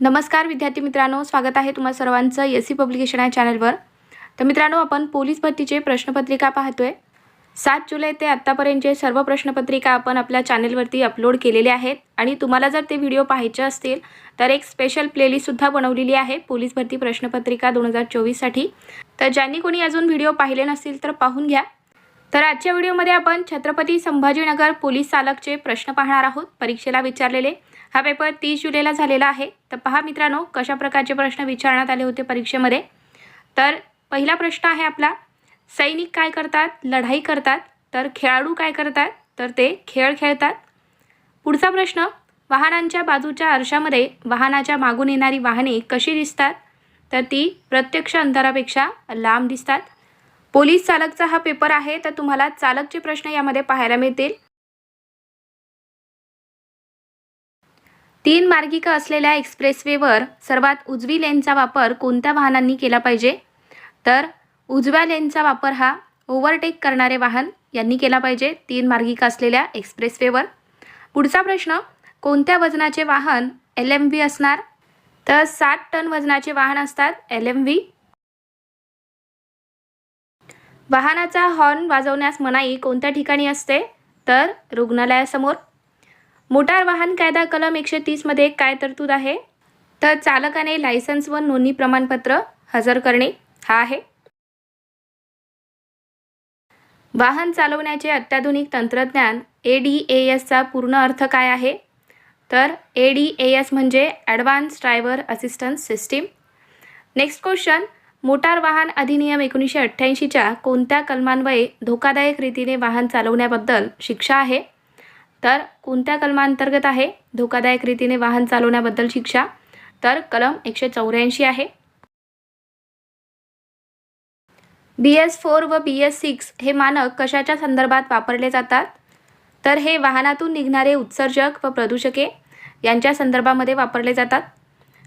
नमस्कार विद्यार्थी मित्रांनो स्वागत आहे तुम्हा सर्वांचं एस सी पब्लिकेशन या चॅनलवर. तर मित्रांनो आपण पोलीस भरतीचे प्रश्नपत्रिका पाहतोय. सात जुलै ते आत्तापर्यंतचे सर्व प्रश्नपत्रिका आपण आपल्या चॅनलवरती अपलोड केलेले आहेत आणि तुम्हाला जर ते व्हिडिओ पाहायचे असतील तर एक स्पेशल प्लेलिस्टसुद्धा बनवलेली आहे पोलीस भरती प्रश्नपत्रिका दोन हजार चोवीससाठी तर ज्यांनी कोणी अजून व्हिडिओ पाहिले नसतील तर पाहून घ्या. तर आजच्या व्हिडिओमध्ये आपण छत्रपती संभाजीनगर पोलीस चालकचे प्रश्न पाहणार आहोत परीक्षेला विचारलेले. हा पेपर तीस जुलैला झालेला आहे. तर पहा मित्रांनो कशा प्रकारचे प्रश्न विचारण्यात आले होते परीक्षेमध्ये. तर पहिला प्रश्न आहे आपला सैनिक काय करतात? लढाई करतात. तर खेळाडू काय करतात? तर ते खेळ खेळतात. पुढचा प्रश्न वाहनांच्या बाजूच्या आरशामध्ये वाहनाच्या मागून येणारी वाहने कशी दिसतात? तर ती प्रत्यक्ष अंतरापेक्षा लांब दिसतात. पोलीस चालकचा हा पेपर आहे तर तुम्हाला चालकचे प्रश्न यामध्ये पाहायला मिळतील. तीन मार्गिका असलेल्या एक्सप्रेसवेवर सर्वात उजवी लेनचा वापर कोणत्या वाहनांनी केला पाहिजे? तर उजव्या लेनचा वापर हा ओव्हरटेक करणारे वाहन यांनी केला पाहिजे तीन मार्गिका असलेल्या एक्सप्रेसवेवर. पुढचा प्रश्न कोणत्या वजनाचे वाहन एल एम व्ही असणार? तर सात टन वजनाचे वाहन असतात एल एम व्ही वाहनाचा हॉर्न वाजवण्यास मनाई कोणत्या ठिकाणी असते? तर रुग्णालयासमोर. मोटार वाहन कायदा कलम एकशे तीसमध्ये काय तरतूद आहे? तर चालकाने लायसन्स व नोंदणी प्रमाणपत्र हजर करणे हा आहे. वाहन चालवण्याचे अत्याधुनिक तंत्रज्ञान ए डी ए एसचा पूर्ण अर्थ काय आहे? तर ए डी ए एस म्हणजे advance driver assistance system next question motor वाहन अधिनियम एकोणीसशे अठ्ठ्याऐंशीच्या कोणत्या कलमान्वये धोकादायक रीतीने वाहन चालवण्याबद्दल शिक्षा आहे? तर कोणत्या कलमांतर्गत आहे? धोकादायक रीतीने वाहन चालवण्याबद्दल शिक्षा. तर कलम एकशे चौऱ्याऐंशी आहे. बी एस फोर व बी एस सिक्स हे मानक कशाच्या संदर्भात वापरले जातात? तर हे वाहनातून निघणारे उत्सर्जक व प्रदूषके यांच्या संदर्भामध्ये वापरले जातात.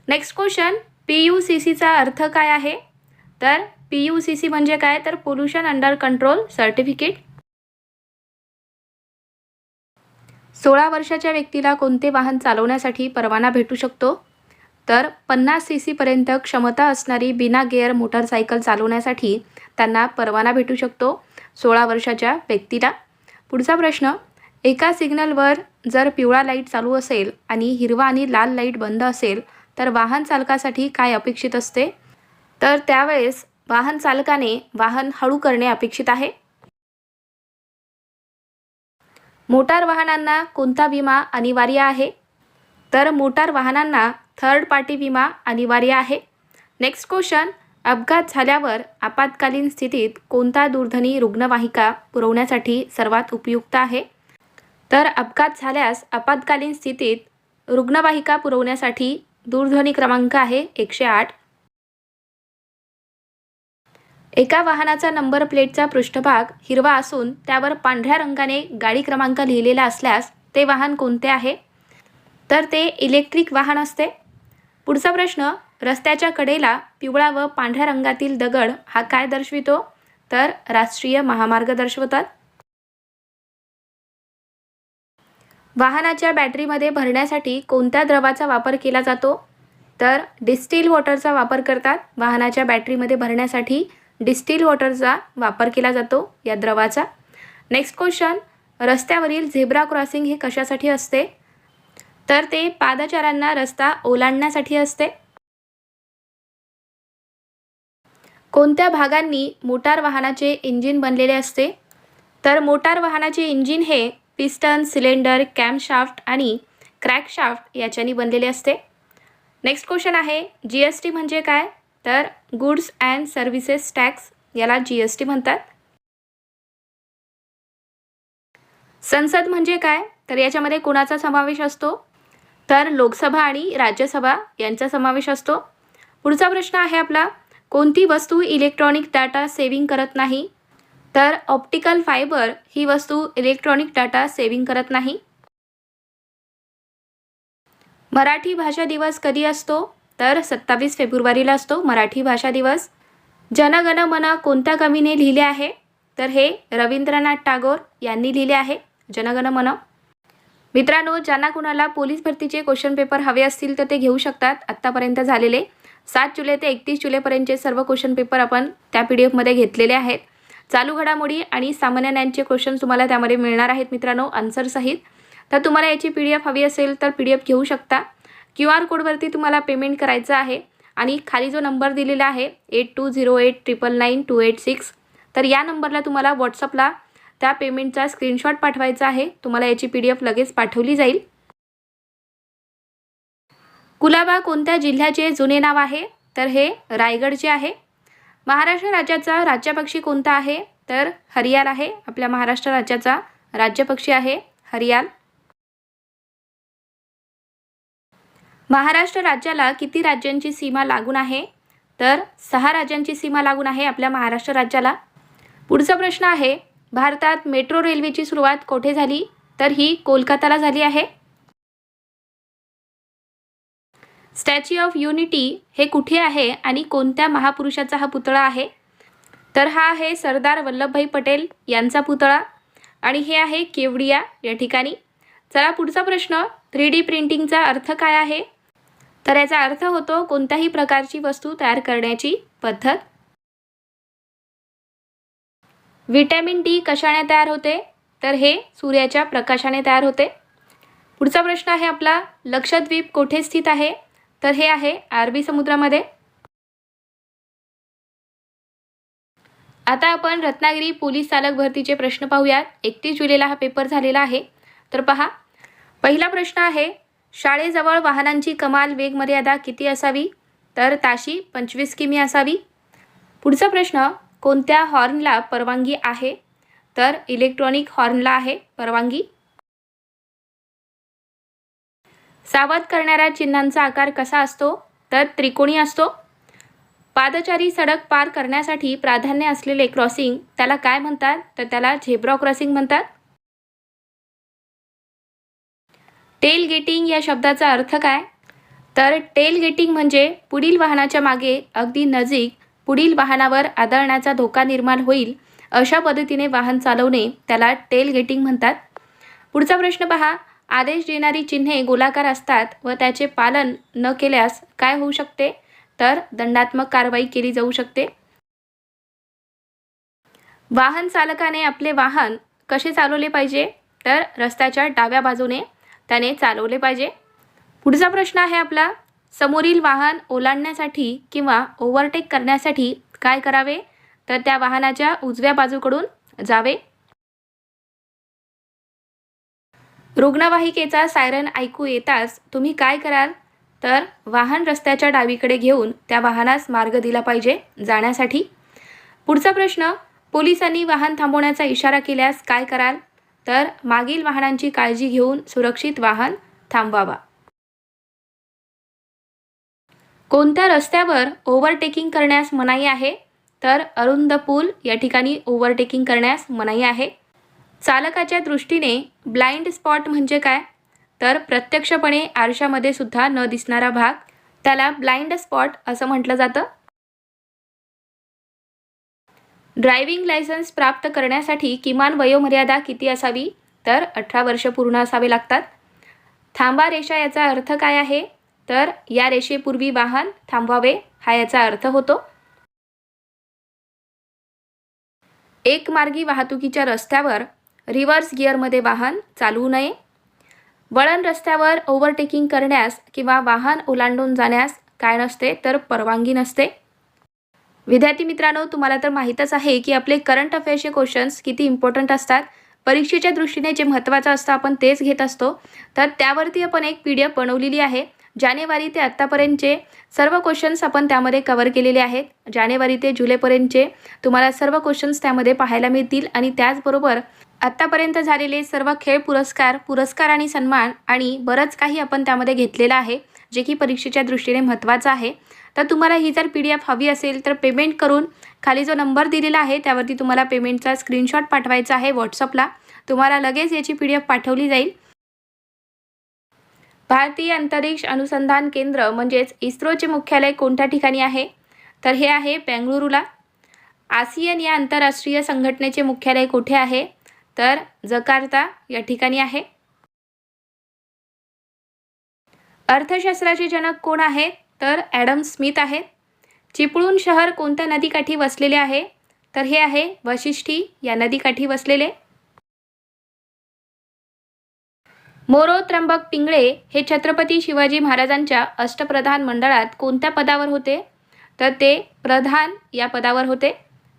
Next question P U C सीचा अर्थ काय आहे? तर पी यू सी सी म्हणजे काय? तर पोल्युशन अंडर कंट्रोल सर्टिफिकेट सोळा वर्षाच्या व्यक्तीला कोणते वाहन चालवण्यासाठी परवाना भेटू शकतो? तर पन्नास सी सीपर्यंत क्षमता असणारी बिना गेअर मोटारसायकल चालवण्यासाठी त्यांना परवाना भेटू शकतो सोळा वर्षाच्या व्यक्तीला. पुढचा प्रश्न एका सिग्नलवर जर पिवळा लाइट चालू असेल आणि हिरवा आणि लाल लाइट बंद असेल तर वाहन चालकासाठी काय अपेक्षित असते? तर त्यावेळेस वाहन चालकाने वाहन हळू करणे अपेक्षित आहे. मोटार वाहनांना कोणता विमा अनिवार्य आहे? तर मोटार वाहनांना थर्ड पार्टी विमा अनिवार्य आहे. नेक्स्ट क्वेश्चन अपघात झाल्यावर आपत्कालीन स्थितीत कोणता दूरध्वनी रुग्णवाहिका पुरवण्यासाठी सर्वात उपयुक्त आहे? तर अपघात झाल्यास आपत्कालीन स्थितीत रुग्णवाहिका पुरवण्यासाठी दूरध्वनी क्रमांक आहे एकशे आठ. एका वाहनाचा नंबर प्लेटचा पृष्ठभाग हिरवा असून त्यावर पांढऱ्या रंगाने गाडी क्रमांक लिहिलेला असल्यास ते वाहन कोणते आहे? तर ते इलेक्ट्रिक वाहन असते. पुढचा प्रश्न रस्त्याच्या कडेला पिवळा व पांढऱ्या रंगातील दगड हा काय दर्शवितो? तर राष्ट्रीय महामार्ग दर्शवतात. वाहनाच्या बॅटरीमध्ये भरण्यासाठी कोणत्या द्रवाचा वापर केला जातो? तर डिस्टिल वॉटरचा वापर करतात. वाहनाच्या बॅटरीमध्ये भरण्यासाठी डिस्टिल वॉटरचा वापर केला जातो या द्रवाचा. नेक्स्ट क्वेश्चन रस्त्यावरील झेब्रा क्रॉसिंग हे कशासाठी असते? तर ते पादचाऱ्यांना रस्ता ओलांडण्यासाठी असते. कोणत्या भागांनी मोटार वाहनाचे इंजिन बनलेले असते? तर मोटार वाहनाचे इंजिन हे पिस्टन सिलेंडर कॅम्पशाफ्ट आणि क्रॅकशाफ्ट याच्यानी बनलेले असते. नेक्स्ट क्वेश्चन आहे जी एस टी म्हणजे काय? तर गुड्स अँड सर्व्हिसेस टॅक्स याला जी एस टी म्हणतात. संसद म्हणजे काय? तर याच्यामध्ये कोणाचा समावेश असतो? तर लोकसभा आणि राज्यसभा यांचा समावेश असतो. पुढचा प्रश्न आहे आपला कोणती वस्तू इलेक्ट्रॉनिक डाटा सेव्हिंग करत नाही? तर ऑप्टिकल फायबर ही वस्तू इलेक्ट्रॉनिक डाटा सेव्हिंग करत नाही. मराठी भाषा दिवस कधी असतो? तर सत्तावीस फेब्रुवारीला असतो मराठी भाषा दिवस. जनगण मन कोणत्या कवीने लिहिले आहे? तर हे रवींद्रनाथ टागोर यांनी लिहिले आहे. जनगण मन मित्रांनो ज्यांना कुणाला पोलीस भरतीचे क्वेश्चन पेपर हवे असतील तर ते घेऊ शकतात. आत्तापर्यंत झालेले सात जुलै ते एकतीस जुलैपर्यंतचे सर्व क्वेश्चन पेपर आपण त्या पी डी एफमध्ये घेतलेले आहेत. चालू घडामोडी आणि सामान्य ज्ञानचे क्वेश्चन तुम्हाला त्यामध्ये मिळणार आहेत मित्रांनो आन्सरसहित तर तुम्हाला याची पी डी एफ हवी असेल तर पी डी एफ घेऊ शकता. क्यू आर कोडवरती तुम्हाला पेमेंट करायचं आहे आणि खाली जो नंबर दिलेला आहे eight two zero eight triple nine two eight six तर या नंबरला तुम्हाला व्हॉट्सअपला त्या पेमेंटचा स्क्रीनशॉट पाठवायचा आहे. तुम्हाला याची पी डी एफ लगेच पाठवली जाईल. कुलाबा कोणत्या जिल्ह्याचे जुने नाव आहे? तर हे रायगडचे आहे. महाराष्ट्र राज्याचा राज्यपक्षी कोणता आहे? तर हरियाल आहे. आपल्या महाराष्ट्र राज्याचा राज्यपक्षी आहे हरियाल. महाराष्ट्र राज्याला किती राज्यांची सीमा लागून आहे? तर सहा राज्यांची सीमा लागून आहे आपल्या महाराष्ट्र राज्याला. पुढचा प्रश्न आहे भारतात मेट्रो रेल्वेची सुरुवात कोठे झाली? तर ही कोलकाताला झाली आहे. स्टॅच्यू ऑफ युनिटी हे कुठे आहे आणि कोणत्या महापुरुषाचा हा पुतळा आहे? तर हा आहे सरदार वल्लभभाई पटेल यांचा पुतळा आणि हे आहे केवडिया या ठिकाणी. चला पुढचा प्रश्न थ्री डी प्रिंटिंगचा अर्थ काय आहे? तर याचा अर्थ होतो कोणत्याही प्रकारची वस्तू तयार करण्याची पद्धत. व्हिटॅमिन डी कशाने तयार होते? तर हे सूर्याच्या प्रकाशाने तयार होते. पुढचा प्रश्न आहे आपला लक्षद्वीप कोठे स्थित आहे? तर हे आहे अरबी समुद्रामध्ये. आता आपण रत्नागिरी पोलीस चालक भरतीचे प्रश्न पाहूयात. एकतीस जुलैला हा पेपर झालेला आहे. तर पहा पहिला प्रश्न आहे शाळेजवळ वाहनांची कमाल वेगमर्यादा किती असावी? तर ताशी पंचवीस किमी असावी. पुढचा प्रश्न कोणत्या हॉर्नला परवानगी आहे? तर इलेक्ट्रॉनिक हॉर्नला आहे परवानगी. सावध करणाऱ्या चिन्हांचा आकार कसा असतो? तर त्रिकोणी असतो. पादचारी सडक पार करण्यासाठी प्राधान्य असलेले क्रॉसिंग त्याला काय म्हणतात? तर त्याला झेब्रा क्रॉसिंग म्हणतात. टेल गेटिंग या शब्दाचा अर्थ काय? तर टेल गेटिंग म्हणजे पुढील वाहनाच्या मागे अगदी नजीक पुढील वाहनावर आदळण्याचा धोका निर्माण होईल अशा पद्धतीने वाहन चालवणे त्याला टेल गेटिंग म्हणतात. पुढचा प्रश्न पहा. आदेश देणारी चिन्हे गोलाकार असतात व त्याचे पालन न केल्यास काय होऊ शकते? तर दंडात्मक कारवाई केली जाऊ शकते. वाहन चालकाने आपले वाहन कसे चालवले पाहिजे? तर रस्त्याच्या डाव्या बाजूने त्याने चालवले पाहिजे. पुढचा प्रश्न आहे आपला समोरील वाहन ओलांडण्यासाठी किंवा ओव्हरटेक करण्यासाठी काय करावे? तर त्या वाहनाच्या उजव्या बाजूकडून जावे. रुग्णवाहिकेचा सायरन ऐकू येताच तुम्ही काय कराल? तर वाहन रस्त्याच्या डावीकडे घेऊन त्या वाहनास मार्ग दिला पाहिजे जाण्यासाठी. पुढचा प्रश्न पोलिसांनी वाहन थांबवण्याचा इशारा केल्यास काय कराल? तर मागील वाहनांची काळजी घेऊन सुरक्षित वाहन थांबवावा. कोणत्या रस्त्यावर ओव्हरटेकिंग करण्यास मनाई आहे? तर अरुंद पूल या ठिकाणी ओव्हरटेकिंग करण्यास मनाई आहे. चालकाच्या दृष्टीने ब्लाइंड स्पॉट म्हणजे काय? तर प्रत्यक्षपणे आरशामध्ये सुद्धा न दिसणारा भाग त्याला ब्लाइंड स्पॉट असं म्हटलं जातं. ड्रायव्हिंग लायसन्स प्राप्त करण्यासाठी किमान वयोमर्यादा किती असावी? तर अठरा वर्ष पूर्ण असावे लागतात. थांबा रेषा याचा अर्थ काय आहे? तर या रेषेपूर्वी वाहन थांबवावे हा याचा अर्थ होतो. एकमार्गी वाहतुकीच्या रस्त्यावर रिव्हर्स गिअरमध्ये वाहन चालवू नये. वळण रस्त्यावर ओव्हरटेकिंग करण्यास किंवा वाहन ओलांडून जाण्यास काय नसते तर परवानगी नसते. विद्यार्थी मित्रांनो तुम्हाला तर माहीतच आहे की आपले करंट अफेअर्सचे क्वेश्चन्स किती इम्पॉर्टंट असतात. परीक्षेच्या दृष्टीने जे महत्त्वाचं असतं आपण तेच घेत असतो. तर त्यावरती आपण एक पी डी एफ बनवलेली आहे. जानेवारी ते आत्तापर्यंतचे सर्व क्वेश्चन्स आपण त्यामध्ये कवर केलेले आहेत. जानेवारी ते जुलैपर्यंतचे तुम्हाला सर्व क्वेश्चन्स त्यामध्ये पाहायला मिळतील आणि त्याचबरोबर आत्तापर्यंत झालेले सर्व खेळ पुरस्कार पुरस्कार आणि सन्मान आणि बरंच काही आपण त्यामध्ये घेतलेलं आहे जे की परीक्षेच्या दृष्टीने महत्त्वाचं आहे. तर तुम्हाला ही जर पी डी एफ हवी असेल तर पेमेंट करून खाली जो नंबर दिलेला आहे त्यावरती तुम्हाला पेमेंटचा स्क्रीनशॉट पाठवायचा आहे व्हॉट्सअपला तुम्हाला लगेच याची पी डी एफ पाठवली जाईल. भारतीय अंतरिक्ष अनुसंधान केंद्र म्हणजेच इस्रोचे मुख्यालय कोणत्या ठिकाणी आहे? तर हे आहे बेंगळुरूला. आसियन या आंतरराष्ट्रीय संघटनेचे मुख्यालय कुठे आहे? तर जकार्ता या ठिकाणी आहे. अर्थशास्त्राचे जनक कोण आहेत? तर ॲडम स्मिथ आहेत चिपळूण शहर कोणत्या नदीकाठी वसलेले आहे? तर हे आहे वशिष्ठी या नदीकाठी वसलेले. मोरो त्र्यंबक पिंगळे हे छत्रपती शिवाजी महाराजांच्या अष्टप्रधान मंडळात कोणत्या पदावर होते? तर ते प्रधान या पदावर होते.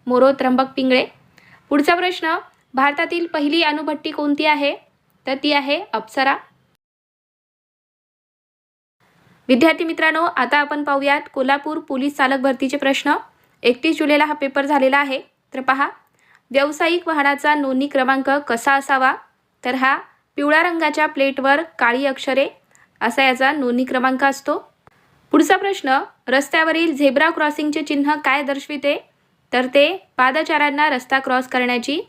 मोरो त्र्यंबक पिंगळे. पुढचा प्रश्न भारतातील पहिली अणुभट्टी कोणती आहे? तर ती आहे अप्सरा. विद्यार्थी मित्रांनो आता आपण पाहूयात कोल्हापूर पोलीस चालक भरतीचे प्रश्न. एकतीस जुलैला हा पेपर झालेला आहे. तर पहा व्यावसायिक वाहनाचा नोंदणी क्रमांक कसा असावा? तर हा पिवळ्या रंगाच्या प्लेटवर काळी अक्षरे असा याचा नोंदणी क्रमांक असतो. पुढचा प्रश्न रस्त्यावरील झेब्रा क्रॉसिंगचे चिन्ह काय दर्शविते? तर ते पादचाऱ्यांना रस्ता क्रॉस करण्याची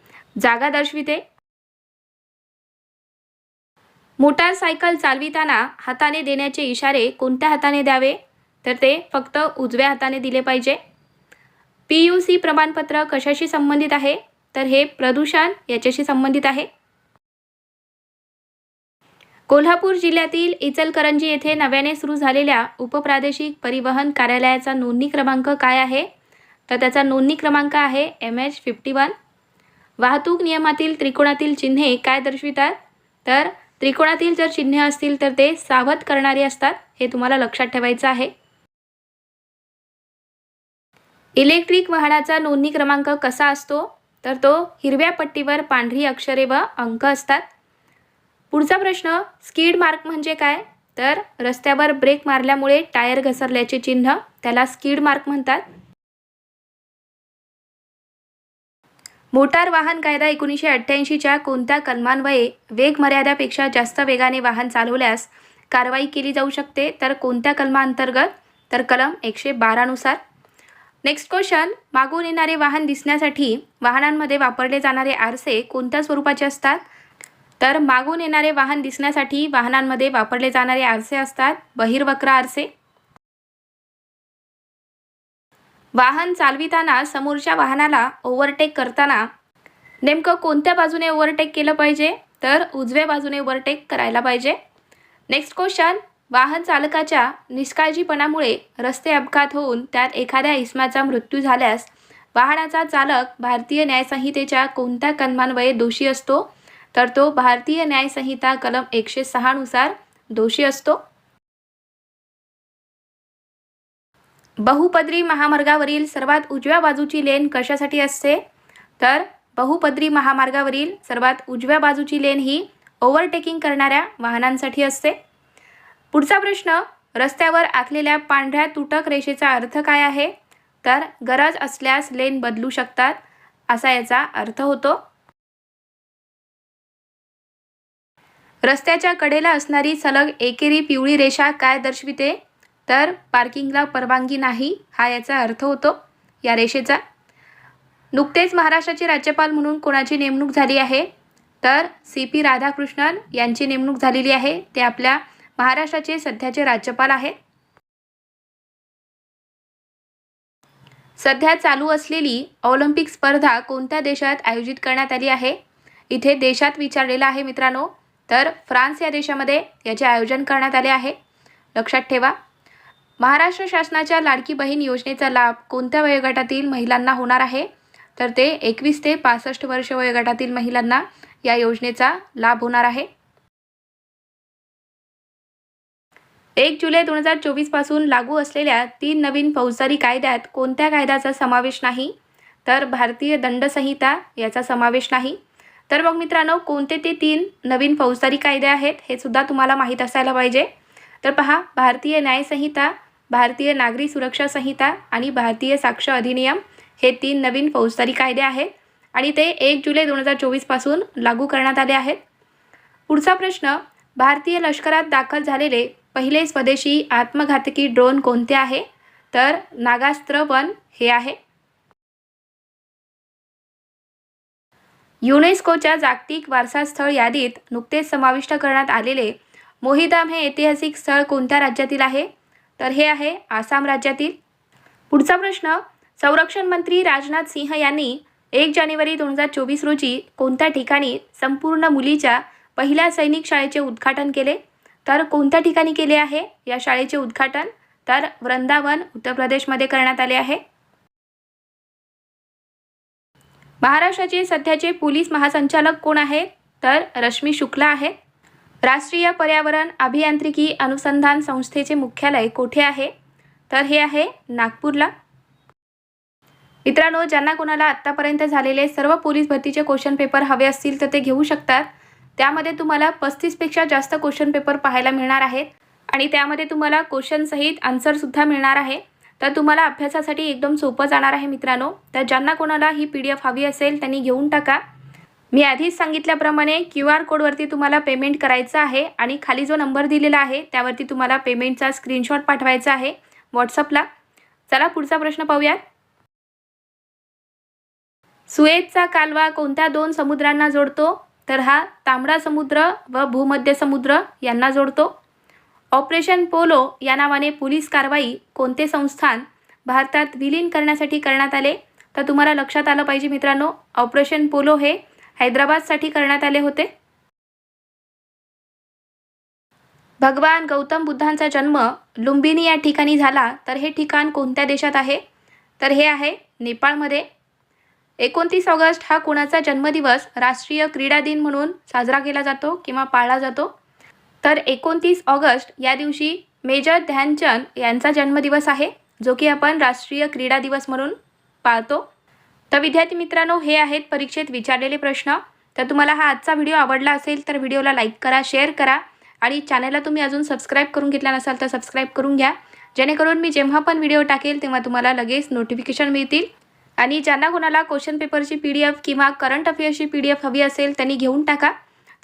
जागा दर्शविते. मोटारसायकल चालविताना हाताने देण्याचे इशारे कोणत्या हाताने द्यावे? तर ते फक्त उजव्या हाताने दिले पाहिजे. पी यू सी प्रमाणपत्र कशाशी संबंधित आहे? तर हे प्रदूषण याच्याशी संबंधित आहे. कोल्हापूर जिल्ह्यातील इचलकरंजी येथे नव्याने सुरू झालेल्या उपप्रादेशिक परिवहन कार्यालयाचा नोंदणी क्रमांक काय आहे? तर त्याचा नोंदणी क्रमांक आहे एम एच फिफ्टी वन. वाहतूक नियमातील त्रिकोणातील चिन्हे काय दर्शवितात? तर त्रिकोणातील जर चिन्हे असतील तर ते सावध करणारी असतात हे तुम्हाला लक्षात ठेवायचं आहे. इलेक्ट्रिक वाहनाचा नोंदणी क्रमांक कसा असतो? तर तो हिरव्या पट्टीवर पांढरी अक्षरे व अंक असतात. पुढचा प्रश्न स्कीड मार्क म्हणजे काय? तर रस्त्यावर ब्रेक मारल्यामुळे टायर घसरल्याचे चिन्ह त्याला स्कीड मार्क म्हणतात. मोटार वाहन कायदा एकोणीसशे अठ्ठ्याऐंशीच्या कोणत्या कलमान्वये वेग मर्यादापेक्षा जास्त वेगाने वाहन चालवल्यास कारवाई केली जाऊ शकते? तर कोणत्या कलमांतर्गत? तर कलम एकशे बारानुसार नेक्स्ट क्वेश्चन मागून येणारे वाहन दिसण्यासाठी वाहनांमध्ये वापरले जाणारे आरसे कोणत्या स्वरूपाचे असतात? तर मागून येणारे वाहन दिसण्यासाठी वाहनांमध्ये वापरले जाणारे आरसे असतात बहिर्वक्र आरसे. वाहन चालविताना समोरच्या वाहनाला ओव्हरटेक करताना नेमकं कोणत्या बाजूने ओव्हरटेक केलं पाहिजे? तर उजव्या बाजूने ओव्हरटेक करायला पाहिजे. Next question. वाहन चालकाच्या निष्काळजीपणामुळे रस्ते अपघात होऊन त्यात एखाद्या इसमाचा मृत्यू झाल्यास वाहनाचा चालक भारतीय न्यायसंहितेच्या कोणत्या कलमान्वये दोषी असतो? तर तो भारतीय न्यायसंहिता कलम एकशे सहानुसार दोषी असतो. बहुपदरी महामार्गावरील सर्वात उजव्या बाजूची लेन कशासाठी असते? तर बहुपदरी महामार्गावरील सर्वात उजव्या बाजूची लेन ही ओव्हरटेकिंग करणाऱ्या वाहनांसाठी असते. पुढचा प्रश्न रस्त्यावर आखलेल्या पांढऱ्या तुटक रेषेचा अर्थ काय आहे? तर गरज असल्यास लेन बदलू शकतात असा याचा अर्थ होतो. रस्त्याच्या कडेला असणारी सलग एकेरी पिवळी रेषा काय दर्शविते? तर पार्किंगला परवानगी नाही हा याचा अर्थ होतो या रेषेचा. नुकतेच महाराष्ट्राचे राज्यपाल म्हणून कोणाची नेमणूक झाली आहे? तर सी पी राधाकृष्णन यांची नेमणूक झालेली आहे. ते आपल्या महाराष्ट्राचे सध्याचे राज्यपाल आहे सध्या चालू असलेली ऑलिम्पिक स्पर्धा कोणत्या देशात आयोजित करण्यात आली आहे? इथे देशात विचारलेलं आहे मित्रांनो. तर फ्रान्स या देशामध्ये याचे आयोजन करण्यात आले आहे. लक्षात ठेवा. महाराष्ट्र शासनाच्या लाडकी बहीण योजनेचा लाभ कोणत्या वयोगटातील महिलांना होणार आहे? तर ते एकवीस ते पासष्ट वर्ष वयोगटातील महिलांना या योजनेचा लाभ होणार आहे. एक जुलै दोन हजार चोवीसपासून लागू असलेल्या तीन नवीन फौजदारी कायद्यात कोणत्या कायद्याचा समावेश नाही? तर भारतीय दंडसंहिता याचा समावेश नाही. तर मग मित्रांनो कोणते ते तीन नवीन फौजदारी कायदे आहेत हे सुद्धा तुम्हाला माहीत असायला पाहिजे. तर पहा भारतीय न्यायसंहिता भारतीय नागरी सुरक्षा संहिता आणि भारतीय साक्ष अधिनियम हे तीन नवीन फौजदारी कायदे आहेत आणि ते एक जुलै दोन हजार चोवीसपासून लागू करण्यात आले आहेत. पुढचा प्रश्न भारतीय लष्करात दाखल झालेले पहिले स्वदेशी आत्मघातकी ड्रोन कोणते आहे? तर नागास्त्र वन हे आहे. युनेस्कोच्या जागतिक वारसास्थळ यादीत नुकतेच समाविष्ट करण्यात आलेले मोहिदाम हे ऐतिहासिक स्थळ कोणत्या राज्यातील आहे? तर हे आहे आसाम राज्यातील. पुढचा प्रश्न संरक्षण मंत्री राजनाथ सिंह यांनी एक जानेवारी दोन हजार चोवीस रोजी कोणत्या ठिकाणी संपूर्ण मुलीच्या पहिल्या सैनिक शाळेचे उद्घाटन केले? तर कोणत्या ठिकाणी केले आहे या शाळेचे उद्घाटन? तर वृंदावन उत्तर प्रदेशमध्ये करण्यात आले आहे. महाराष्ट्राचे सध्याचे पोलीस महासंचालक कोण आहेत तर रश्मी शुक्ला आहेत. राष्ट्रीय पर्यावरण अभियांत्रिकी अनुसंधान संस्थेचे मुख्यालय कोठे आहे? तर हे आहे नागपूरला. मित्रांनो ज्यांना कोणाला आत्तापर्यंत झालेले सर्व पोलीस भरतीचे क्वेश्चन पेपर हवे असतील तर ते घेऊ शकतात. त्यामध्ये तुम्हाला पस्तीसपेक्षा जास्त क्वेश्चन पेपर पाहायला मिळणार आहेत आणि त्यामध्ये तुम्हाला क्वेश्चनसहित आन्सरसुद्धा मिळणार आहे. तर तुम्हाला अभ्यासासाठी एकदम सोपं जाणार आहे मित्रांनो. तर ज्यांना कोणाला ही पी डी एफ हवी असेल त्यांनी घेऊन टाका. मी आधीच सांगितल्याप्रमाणे क्यू आर कोडवरती तुम्हाला पेमेंट करायचं आहे आणि खाली जो नंबर दिलेला आहे त्यावरती तुम्हाला पेमेंटचा स्क्रीनशॉट पाठवायचा आहे व्हॉट्सअपला. चला पुढचा प्रश्न पाहूयात. सुएजचा कालवा कोणत्या दोन समुद्रांना जोडतो? तर हा तांबडा समुद्र व भूमध्य समुद्र यांना जोडतो. ऑपरेशन पोलो या नावाने पोलीस कारवाई कोणते संस्थान भारतात विलीन करण्यासाठी करण्यात आले? तर तुम्हाला लक्षात आलं पाहिजे मित्रांनो ऑपरेशन पोलो हे हैदराबादसाठी करण्यात आले होते? भगवान गौतम बुद्धांचा जन्म लुंबिनी या ठिकाणी झाला तर हे ठिकाण कोणत्या देशात आहे? तर हे आहे नेपाळमध्ये. एकोणतीस ऑगस्ट हा कुणाचा जन्मदिवस राष्ट्रीय क्रीडा दिन म्हणून साजरा केला जातो किंवा पाळला जातो? तर एकोणतीस ऑगस्ट या दिवशी मेजर ध्यानचंद यांचा जन्मदिवस आहे जो की आपण राष्ट्रीय क्रीडा दिवस म्हणून पाळतो. तर विद्यार्थी मित्रांनो हे आहेत परीक्षेत विचारलेले प्रश्न. तर तुम्हाला हा आजचा व्हिडिओ आवडला असेल तर व्हिडिओला लाईक करा शेअर करा आणि चॅनलला तुम्ही अजून सबस्क्राईब करून घेतला नसाल तर सबस्क्राईब करून घ्या. जेणेकरून मी जेव्हा पण व्हिडिओ टाकेल तेव्हा तुम्हाला लगेच नोटिफिकेशन मिळतील. आणि ज्यांना कोणाला क्वेश्चन पेपरची पी डी एफ किंवा करंट अफेअर्सची पी डी एफ हवी असेल त्यांनी घेऊन टाका.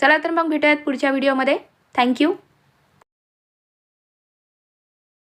चला तर मग भेटूयात पुढच्या व्हिडिओमध्ये. थँक्यू.